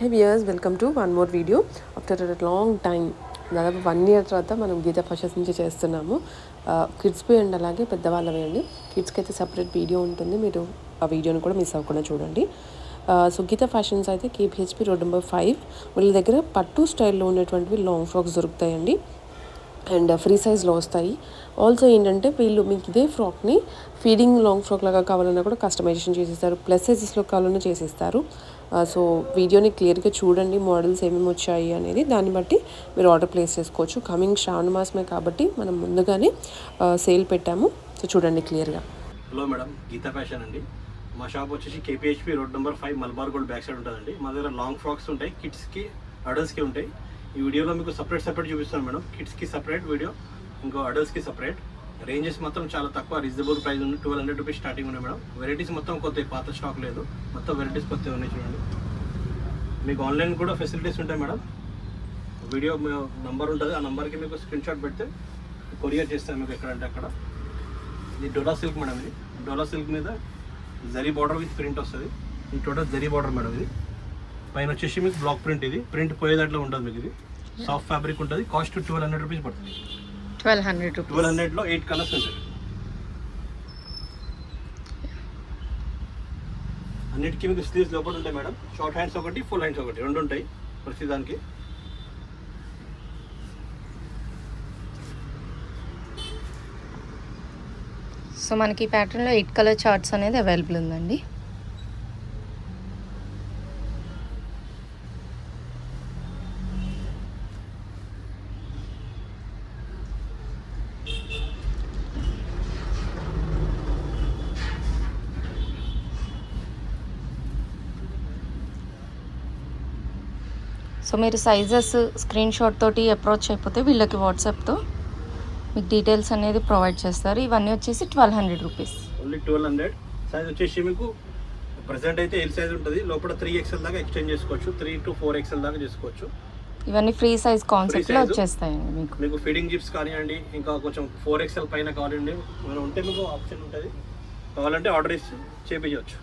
Hey viewers welcome to one more video after long time దాదాపు one year తర్వాత మనం గీత ఫషన్స్ నుంచి చేస్తున్నాము. కిడ్స్ పోయి అండ్ అలాగే పెద్దవాళ్ళవి అండి. కిడ్స్కి అయితే సపరేట్ వీడియో ఉంటుంది. మీరు ఆ వీడియోని కూడా మిస్ అవ్వకుండా చూడండి. సో గీత ఫ్యాషన్స్ అయితే కేపీహెచ్పి రోడ్ నెంబర్ ఫైవ్ వీళ్ళ దగ్గర పట్టు స్టైల్లో ఉండేటువంటివి లాంగ్ ఫ్రాక్స్ దొరుకుతాయండి. అండ్ ఫ్రీ సైజ్లో వస్తాయి. ఆల్సో ఏంటంటే వీళ్ళు మీకు ఇదే ఫ్రాక్ని ఫీడింగ్ లాంగ్ ఫ్రాక్ లాగా కావాలన్నా కూడా కస్టమైజేషన్ చేసేస్తారు. ప్లస్ సైజెస్లో కావాలన్నా చేసిస్తారు. సో uh, వీడియోని క్లియర్గా చూడండి మోడల్స్ ఏమేమి వచ్చాయి అనేది. దాన్ని బట్టి మీరు ఆర్డర్ ప్లేస్ చేసుకోవచ్చు. కమింగ్ శ్రావణ మాసమే కాబట్టి మనం ముందుగానే uh, సేల్ పెట్టాము. సో చూడండి క్లియర్గా. హలో మేడం గీతా ఫ్యాషన్ అండి. మా షాప్ వచ్చేసి KPHB road number five Malabar gold back side ఉంటుందండి. మా దగ్గర లాంగ్ ఫ్రాక్స్ ఉంటాయి కిడ్స్కి అడల్ట్స్కి ఉంటాయి. ఈ వీడియోలో మీకు సపరేట్ సపరేట్ చూపిస్తాను మేడం. కిడ్స్కి సపరేట్ వీడియో ఇంకో అడల్ట్స్కి సపరేట్ రేంజెస్ మొత్తం చాలా తక్కువ రీజనబుల్ ప్రైస్ ఉంది. ట్వెల్వ్ హండ్రెడ్ రూపీస్ స్టార్టింగ్ ఉన్నాయి మేడం. వెరైటీస్ మొత్తం కొత్త పాత స్టాక్ లేదు. మొత్తం వెరైటీస్ కొత్త ఉన్నాయి చూడండి. మీకు ఆన్లైన్ కూడా ఫెసిలిటీస్ ఉంటాయి మేడం. వీడియో నంబర్ ఉంటుంది. ఆ నెంబర్కి మీకు స్క్రీన్ షాట్ పెడితే కొరియర్ చేస్తాను మీకు ఎక్కడంటే అక్కడ. ఇది డోలా సిల్క్ మేడం ఇది. డోలా సిల్క్ మీద జరీ బార్డర్ విత్ ప్రింట్ వస్తుంది. ఇది టోటల్ జరీ బార్డర్ మేడం ఇది. పైన వచ్చేసి మీకు బ్లాక్ ప్రింట్ ఇది. ప్రింట్ పోయేదాంట్లో ఉండదు మీకు ఇది. సాఫ్ట్ ఫ్యాబ్రిక్ ఉంటుంది. కాస్ట్ ట్వెల్వ్ హండ్రెడ్ రూపీస్ పడుతుంది. ట్వెల్వ్ హండ్రెడ్ ట్వెల్వ్ హండ్రెడ్లో ఎయిట్ కలర్స్ ఉంటాయి. అన్నిటికీ మీకు స్లీవ్స్ లోపల ఉంటాయి మేడం. షార్ట్ హ్యాండ్స్ ఒకటి ఫుల్ హ్యాండ్స్ ఒకటి. రెండు ఉంటాయి ప్రతి దానికి సో మనకి ప్యాటర్న్లో ఎయిట్ కలర్ చార్ట్స్ అనేది అవైలబుల్ ఉందండి. మీరు సైజెస్ స్క్రీన్ షాట్ తోటి అప్రోచ్ అయిపోతే వీళ్ళకి వాట్సాప్తో మీకు డీటెయిల్స్ అనేది ప్రొవైడ్ చేస్తారు. ఇవన్నీ వచ్చేసి twelve hundred rupees only twelve hundred size వచ్చేసి మీకు ప్రజెంట్ అయితే ఎల్ సైజ్ ఉంటుంది. లోపల త్రీ ఎక్స్ఎల్ దాకా ఎక్స్టెండ్ చేసుకోవచ్చు. త్రీ టు ఫోర్ ఎక్స్ఎల్ దాకా చేసుకోవచ్చు. ఇవన్నీ ఫ్రీ సైజ్ కాన్సెప్ట్లో size. వచ్చేస్తాయండి మీకు. మీకు ఫీడింగ్ జిప్స్ కానివ్వండి ఇంకా కొంచెం ఫోర్ ఎక్స్ఎల్ పైన కావాలండి మనం ఉంటే మీకు ఆప్షన్ ఉంటుంది. కావాలంటే ఆర్డర్ ఇచ్చి చేపించవచ్చు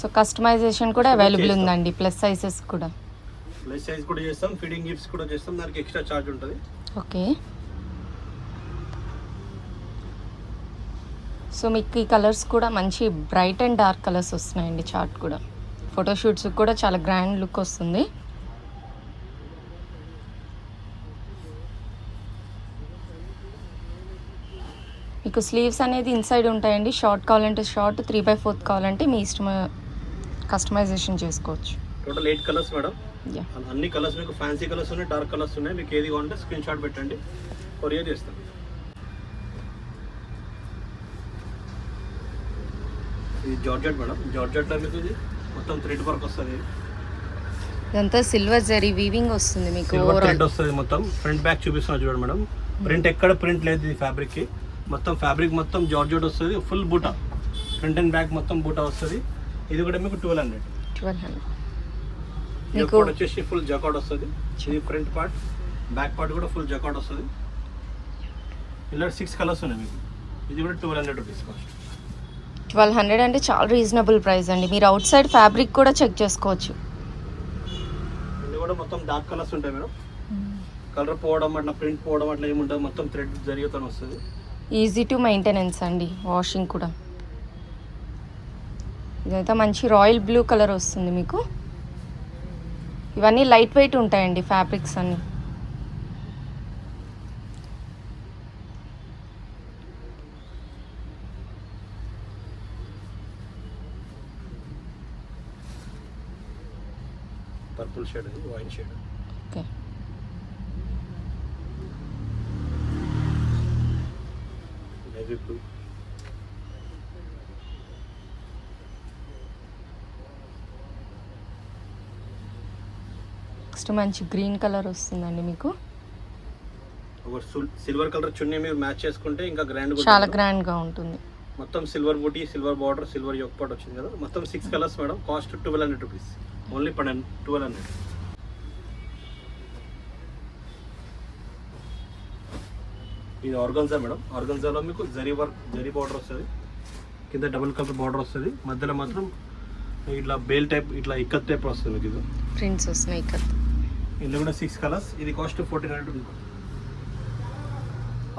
సో కస్టమైజేషన్ కూడా అవైలబుల్. ఉందండి ప్లస్ సైజెస్ కూడా. ప్లస్ సైజ్ కూడా చేస్తాం ఫీడింగ్ జిప్స్ కూడా చేస్తాం దానికి ఎక్స్ట్రా ఛార్జ్ ఉంటుంది. ఓకే. సో మీకు ఈ కలర్స్ కూడా మంచి బ్రైట్ అండ్ డార్క్ కలర్స్ వస్తున్నాయండి చార్ట్ కూడా. ఫోటోషూట్స్ కూడా చాలా గ్రాండ్ లుక్ వస్తుంది. మీకు స్లీవ్స్ అనేది ఇన్సైడ్ ఉంటాయండి. షార్ట్ కావాలంటే షార్ట్ త్రీ బై ఫోర్త్ కావాలంటే మీ ఇష్టం కస్టమైజేషన్ చేసుకోవచ్చు. టోటల్ ఎయిట్ కలర్స్ మేడం అన్ని కలర్స్ మీకు ఫ్యాన్సీ కలర్స్ ఉన్నాయి డార్క్ కలర్స్ ఉన్నాయి. మీకు ఏది కావాలంటే స్క్రీన్ షాట్ పెట్టండి. కొరియర్ చేస్తాం. ఇది జార్జెట్ మేడం. జార్జెట్లో మీకు ఇది మొత్తం థ్రెడ్ వర్క్ వస్తుంది. ఇదంతా సిల్వర్ జరీ వీవింగ్ వస్తుంది మీకు సిల్వర్ థ్రెడ్ వస్తుంది మొత్తం. ఫ్రంట్ బ్యాక్ చూపిస్తున్నా చూడండి మేడం. ప్రింట్ ఎక్కడ ప్రింట్ లేదు ఈ ఫ్యాబ్రిక్కి. మొత్తం ఫ్యాబ్రిక్ మొత్తం జార్జెట్ వస్తుంది. ఫుల్ బూటా. ఫ్రంట్ అండ్ బ్యాక్ మొత్తం బూటా వస్తుంది. ఇది కూడా మీకు ట్వెల్వ్ హండ్రెడ్ ట్వెల్వ్ హండ్రెడ్ ఇది మీకు- వచ్చేసి ఫుల్ జకాట్ వస్తుంది. ఇది ఫ్రంట్ పార్ట్ బ్యాక్ పార్ట్ కూడా ఫుల్ జకాట్ వస్తుంది. ఇలా సిక్స్ కలర్స్ ఉన్నాయి మీకు. ఇది కూడా twelve hundred rupees cost twelve hundred అంటే చాలా రీజనబుల్ ప్రైస్ అండి. మీరు అవుట్ సైడ్ ఫ్యాబ్రిక్ కూడా చెక్ చేసుకోవచ్చు. ఇది కూడా మొత్తం డార్క్ కలర్స్ ఉంటాయి మేడం. కలర్ పోవడం అట్లా ప్రింట్ పోవడం అట్లా ఏముంటుంది మొత్తం థ్రెడ్ జరిగితే వస్తుంది. ఈజీ టు మెయింటెనెన్స్ అండి వాషింగ్ కూడా. ఇదైతే మంచి రాయల్ బ్లూ కలర్ వస్తుంది మీకు. ఇవన్నీ లైట్ వెయిట్ ఉంటాయండి ఫ్యాబ్రిక్స్ అన్నీ. పర్పుల్ షేడ్ అది wine shade okay. Navy blue next మంచి గ్రీన్ కలర్ వస్తుందండి మీకు. సిల్వర్ కలర్ చున్నీ మీరు మ్యాచ్ చేసుకుంటే ఇంకా గ్రాండ్ చాలా గ్రాండ్గా ఉంటుంది. మొత్తం సిల్వర్ బూటీ silver border silver yoke part వచ్చింది కదా. మొత్తం six colours madam. Cost twelve hundred rupees only పన్నెండు ట్వెల్వ్ హండ్రెడ్ ఇది ఆర్గన్జా మేడం. ఆర్గన్జాలో మీకు జరీ వర్క్ జరీ బార్డర్ వస్తుంది. కింద డబుల్ కలర్ బార్డర్ వస్తుంది. మధ్యలో మాత్రం ఇట్లా బేల్ టైప్ ఇట్లా ఇక్కత్ టైప్ వస్తుంది మీకు ఇది. ప్రింట్స్ వస్తున్నాయి ఇక్కడ ఇందులో కూడా సిక్స్ కలర్స్ ఇది cost fourteen hundred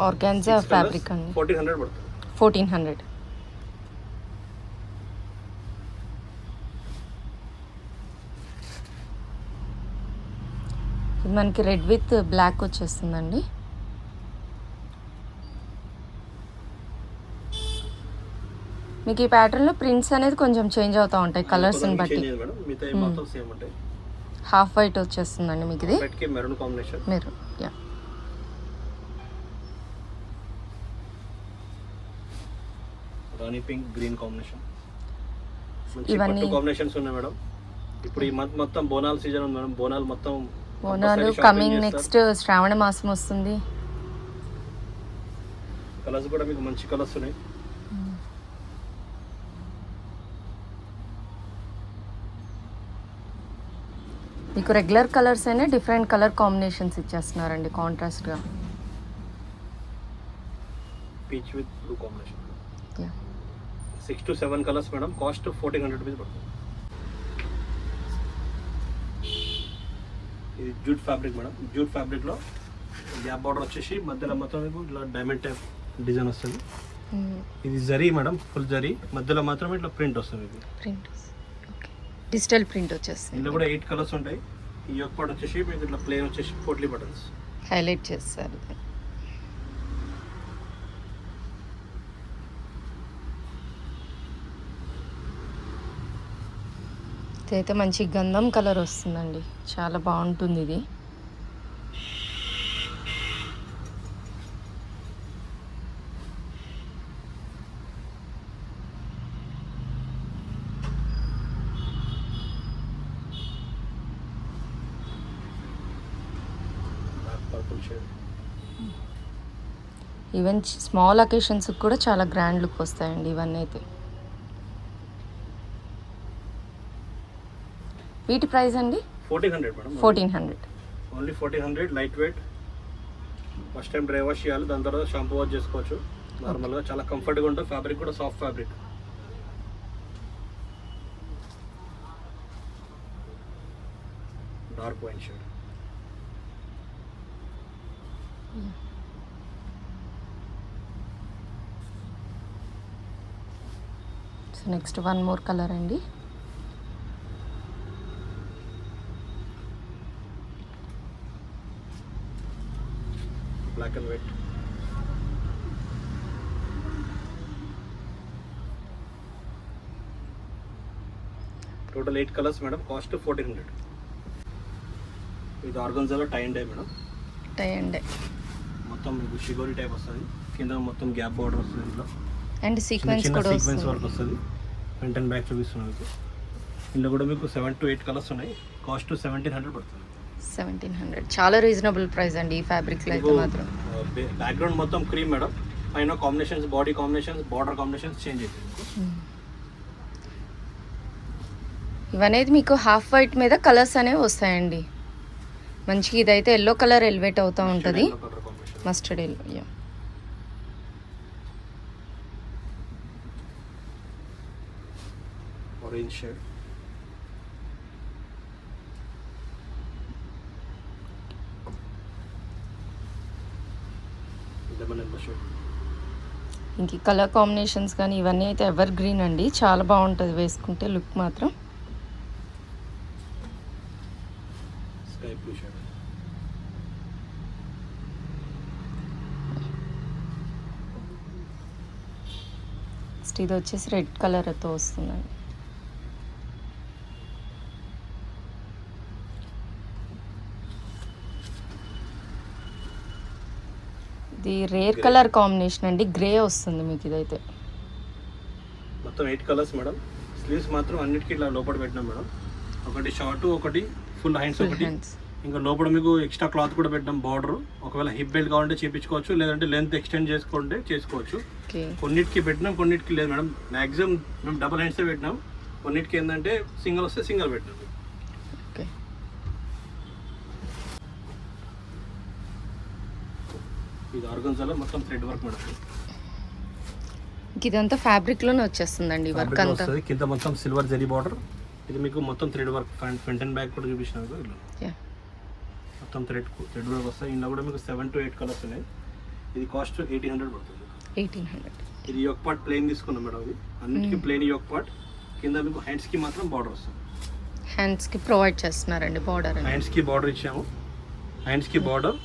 organza fabric అండి ఫోర్టీన్ హండ్రెడ్ పడుతుంది. ఫోర్టీన్ హండ్రెడ్ ఇది మనకి రెడ్ విత్ బ్లాక్ వచ్చేస్తుందండి. మీకు ఈ ప్యాటర్న్లో ప్రింట్స్ అనేది కొంచెం చేంజ్ అవుతూ ఉంటాయి కలర్స్ని బట్టి. హాఫ్ వైట్ వచ్చేస్తుందండి మీకు ఇది మెరూన్ కాంబినేషన్. మీరు యా. రాణి పింక్ గ్రీన్ కాంబినేషన్. ఇవన్నీ- కాంబినేషన్స్ ఉన్నాయి మేడం. ఇప్పుడు ఈ మంత్ మొత్తం బోనాల్ సీజన్ ఉంది మేడం. బోనాలు మొత్తం బోనాలు కమింగ్. నెక్స్ట్ శ్రావణ మాసం వస్తుంది. కలర్స్ కూడా మీకు మంచి కలర్స్ ఉన్నాయి. మీకు రెగ్యులర్ కలర్స్ అయినా డిఫరెంట్ కలర్ కాంబినేషన్స్ ఇచ్చేస్తున్నారండి కాంట్రాస్ట్గా peach with blue combination six to seven colours madam cost fourteen hundred rupees పడుతుంది. ఇది జూట్ ఫ్యాబ్రిక్ మేడం జూట్ ఫ్యాబ్రిక్లో గ్యాప్ బార్డర్ వచ్చేసి మధ్యలో మొత్తం మీకు ఇట్లా డైమండ్ టైప్ డిజైన్ వస్తుంది. ఇది జరీ మేడం ఫుల్ జరీ. మధ్యలో మాత్రం ఇట్లా ప్రింట్ వస్తుంది ఇది ప్రింట్ డిజిటల్ ప్రింట్ వచ్చేస్తుంది. ఇందులో కూడా ఎయిట్ కలర్స్ ఉంటాయి. ఈ యొక్క పార్ట్ వచ్చేసి మీకు ఇట్లా ప్లేన్ వచ్చేసి పోట్లీ బటన్స్ హైలైట్ చేస్తారు. ఇదైతే మంచి గంధం కలర్ వస్తుందండి. చాలా బాగుంటుంది ఇది dark purple shade even small అకేషన్స్కి కూడా చాలా గ్రాండ్ లుక్ వస్తాయండి ఇవన్నీ అయితే వీటి ప్రైస్ అండి? Fourteen hundred madam. Fourteen hundred. Only fourteen hundred light weight. First time dry wash చేయాలి దాని తర్వాత షాంపూ వాష్ చేసుకోవచ్చు. నార్మల్గా చాలా కంఫర్ట్గా ఉంటుంది ఫ్యాబ్రిక్ కూడా soft fabric. Dark wine shade. So next one more colour అండి. Black and white total eight colours madam cost fourteen hundred ఇది ఆర్గన్జాలో tie and dye madam tie and మొత్తం మీకు షిగోరి టైప్ వస్తుంది. కింద మొత్తం గ్యాప్ బార్డర్ వస్తుంది ఇంట్లో అండ్ సీక్వెన్స్ కూడా సీక్వెన్స్ వర్క్ వస్తుంది. ఫ్రంట్ అండ్ బ్యాక్ చూపిస్తున్నాం మీకు. ఇందులో కూడా మీకు సెవెన్ టు ఎయిట్ కలర్స్ ఉన్నాయి. కాస్ట్ సెవెంటీన్ హండ్రెడ్ పడుతుంది. సెవెంటీన్ హండ్రెడ్ చాలా రీజనబుల్ ప్రైస్ అండి ఈ ఫ్యాబ్రిక్లో అయితే మాత్రం. బ్యాక్గ్రౌండ్ మొత్తం క్రీమ్ మేడం. పైన combinations body combinations border combinations change అవుతాయి మీకు. ఇవనేది మీకు హాఫ్ వైట్ మీద కలర్స్ అనేవి వస్తాయండి. మంచిగా ఇదైతే ఎల్లో కలర్ ఎలివేట్ అవుతూ ఉంటుంది. Mustard yellow orange shade shade ఇంక కలర్ కాంబినేషన్స్ కానీ ఇవన్నీ అయితే ఎవర్ గ్రీన్ అండి. చాలా బాగుంటుంది వేసుకుంటే లుక్ మాత్రం. నెక్స్ట్ ఇది వచ్చేసి రెడ్ కలర్తో వస్తుందండి. ఇది రేర్. కలర్ కాంబినేషన్ అండి. గ్రే వస్తుంది మీకు ఇదైతే. మొత్తం ఎయిట్ కలర్స్ మేడం. స్లీవ్స్ మాత్రం అన్నిటికీ ఇట్లా లోపల పెట్టినాం మేడం. ఒకటి షార్ట్ ఒకటి ఫుల్ హ్యాండ్స్ ఒకటి ఇంకా లోపల మీకు ఎక్స్ట్రా క్లాత్ కూడా పెట్టినాం బార్డర్. ఒకవేళ హిప్ బెల్ట్ కావాలంటే చేపించుకోవచ్చు లేదంటే లెంత్ ఎక్స్టెండ్ చేసుకుంటే చేసుకోవచ్చు. కొన్నిటికి పెట్టినాం కొన్నిటికి లేదు మేడం. మ్యాక్సిమం మేము డబల్ హ్యాండ్సే పెట్టినాం. కొన్నిటికి ఏంటంటే సింగిల్ వస్తే సింగిల్ పెట్టినాం ఓకే ఇది ఆర్గన్జాలో మొత్తం థ్రెడ్ వర్క్ మేడం. ఇంక ఇదంతా ఫ్యాబ్రిక్లోనే వచ్చేస్తుందండి ఈ వర్క్ అంతా. వస్తుంది. కింద మొత్తం సిల్వర్ జరీ బార్డర్. ఇది మీకు మొత్తం thread work front front and back కూడా ఇలా Yeah. మొత్తం థ్రెడ్ థ్రెడ్ వర్క్ వస్తాయి. ఇందులో కూడా మీకు సెవెన్ టు ఎయిట్ కలర్స్ ఉన్నాయి. ఇది కాస్ట్ ఎయిటీన్ హండ్రెడ్ పడుతుంది. ఎయిటీన్ హండ్రెడ్ ఇది యోక్ పార్ట్ ప్లేన్ తీసుకున్నాం మేడం ఇది అన్నిటికీ ప్లేన్ యోక్ పార్ట్. కింద మీకు హ్యాండ్స్కి మాత్రం బార్డర్ వస్తుంది. హ్యాండ్స్కి ప్రొవైడ్ చేస్తున్నారండి బార్డర్ హ్యాండ్స్కి బార్డర్ ఇచ్చాము. హ్యాండ్స్కి బార్డర్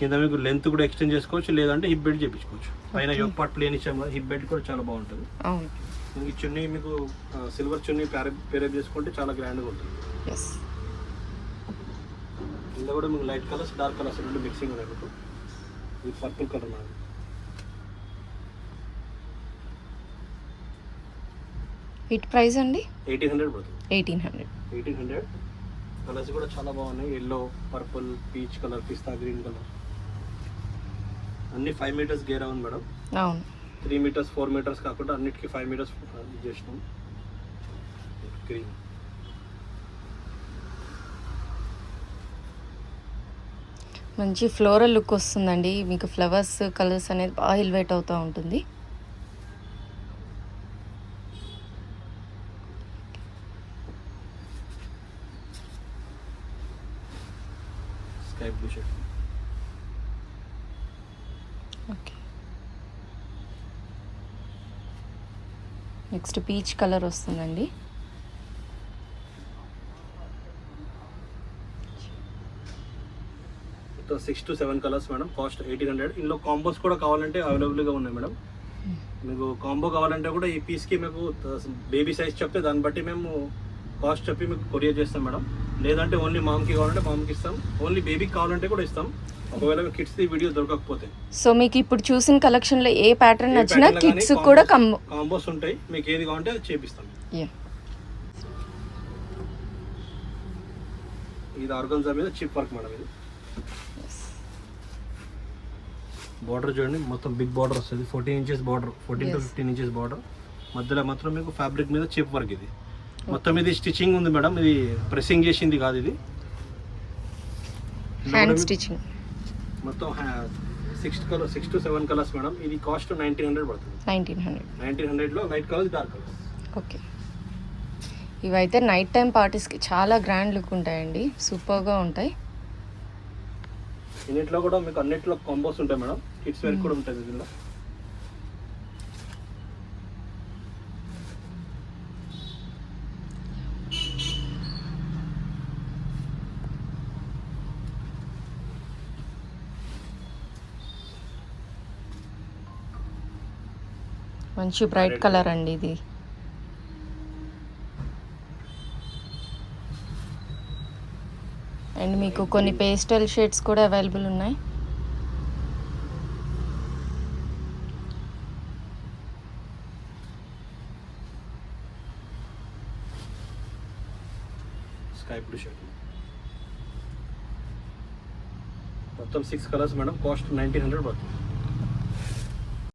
కింద మీకు లెంత్ కూడా ఎక్స్టెండ్ చేసుకోవచ్చు లేదంటే హిప్ బెల్ట్ చేయించుకోవచ్చు పైన యోక్ పార్ట్ ప్లేన్ ఇచ్చాము కదా హిప్ బెల్ట్ కూడా చాలా బాగుంటుంది. ఈ చున్నీ మీకు సిల్వర్ చున్నీ పేరప్ చేసుకుంటే చాలా గ్రాండ్గా ఉంటుంది. ఇందులో కూడా మీకు లైట్ కలర్స్ డార్క్ కలర్స్ రెండు మిక్సింగ్ ఉన్నాయి మీకు. ఇది పర్పుల్ కలర్ మేడం వీటి ప్రైస్ అండి? ఎయిటీన్ హండ్రెడ్ పడుతుంది. Eighteen hundred. Eighteen hundred. Colours కూడా చాలా బాగున్నాయి. ఎల్లో పర్పుల్ పీచ్ కలర్ పిస్తా గ్రీన్ కలర్ అన్ని ఫైవ్ మీటర్స్ గేర్ ఉంది మేడం. అవును. త్రీ మీటర్స్ ఫోర్ మీటర్స్ కాకుండా అన్నిటికీ ఫైవ్ మీటర్స్ చేసినాం. గ్రీన్ మంచి ఫ్లోరల్ లుక్ వస్తుందండి. మీకు ఫ్లవర్స్ కలర్స్ అనేది బాగా ఎలివేట్ అవుతూ ఉంటుంది. Sky blue shirt next peach colour వస్తుందండి. Six to seven colours madam cost eighteen hundred ఇందులో కాంబోస్ కూడా కావాలంటే అవైలబుల్గా ఉన్నాయి మేడం మీకు కాంబో కావాలంటే కూడా ఈ పీస్కి మీకు బేబీ సైజ్ చెప్తే దాన్ని బట్టి మేము కాస్ట్ చెప్పి మీకు కొరియర్ చేస్తాం మేడం లేదంటే ఓన్లీ మామ్కి కావాలంటే మామ్కి ఇస్తాం. ఓన్లీ బేబీకి కావాలంటే కూడా ఇస్తాం. ఒకవేళ కిడ్స్ వీడియో దొరకకపోతే. సో మీకు ఇప్పుడు చూసిన కలెక్షన్లో ఏ ప్యాటర్న్ నచ్చినా కిడ్స్ కూడా కాంబోస్ ఉంటాయి. మీకు ఏది కావాలంటే అది చేపిస్తాం. ఇది ఆర్గన్జా మీద చిప్ వర్క్ మేడం ఇది. బార్డర్ చూడండి. మొత్తం బిగ్ బార్డర్ వస్తుంది. Fourteen inches border fourteen to. Fifteen inches border మధ్యలో మాత్రం మీకు ఫ్యాబ్రిక్ మీద చిప్ వర్క్ ఇది. మొత్తం ఇది స్టిచ్చింగ్ ఉంది మేడం. ఇది ప్రెస్సింగ్ చేసింది కాదు ఇది. హ్యాండ్ స్టిచ్చింగ్ మొత్తం six colour six to seven colours madam ఇది కాస్ట్ నైన్టీన్ హండ్రెడ్ పడుతుంది. నైన్టీన్ హండ్రెడ్ నైన్టీన్ హండ్రెడ్లో light colours dark colours okay. ఇవైతే నైట్ టైం పార్టీస్కి చాలా గ్రాండ్ లుక్ ఉంటాయండి. సూపర్గా ఉంటాయి. ఇన్నిట్లో కూడా మీకు అన్నిట్లో కాంబోస్ ఉంటాయి మేడం కిడ్స్ వేర్ కూడా ఉంటుంది దీనిలో మంచి బ్రైట్ కలర్ అండి ఇది. అండ్ మీకు కొన్ని పేస్టల్ షేడ్స్ కూడా అవైలబుల్ ఉన్నాయి. స్కై బ్లూ షర్ట్ మొత్తం six colours madam cost nineteen hundred పడుతుంది.